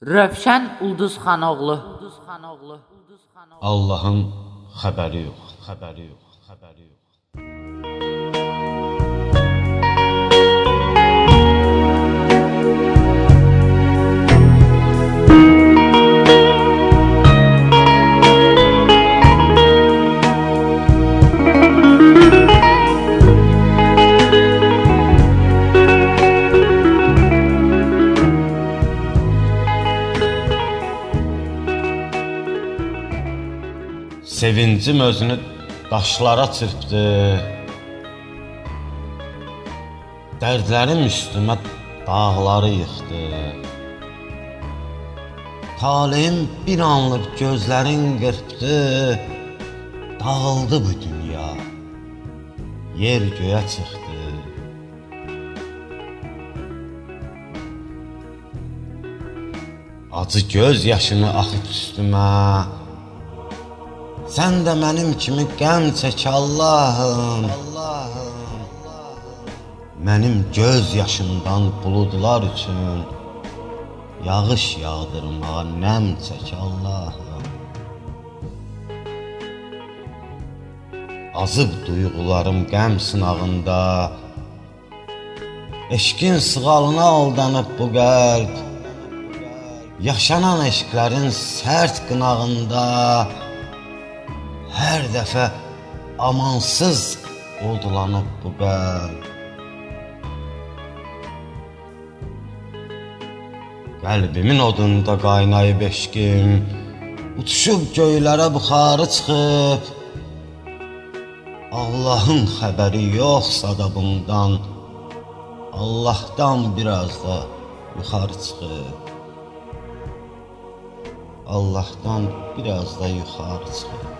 Rövşən Ulduzxanoğlu. Allahın xəbəri yox, xəbəri yox, xəbəri yox. Sevincim özünü daşlara çırpdı. Dərdlərim üstümə dağları yıxdı. Talihim bir anlıq gözlərin qırpdı. Dağıldı bu dünya. Yer göyə çıxdı. Acı göz yaşını axıt üstümə. Sən də mənim kimi qəm çək Allahım. Mənim göz yaşımdan buludlar üçün yağış yağdırmağa nəm çək Allahım. Azıb duyğularım qəm sınağında Eşqin sığalına aldanıb bu qəlb Yaşanan eşqlərin sərt qınağında Hər dəfə amansız bu qəlb Qəlbimin odunda qaynayıb eşqim Uçuşub göylərə buxarı çıxıb. Allahın xəbəri yoxsa da bundan Allahdan biraz da yuxarı çıxıb. Allahdan biraz da yuxarı çıxıb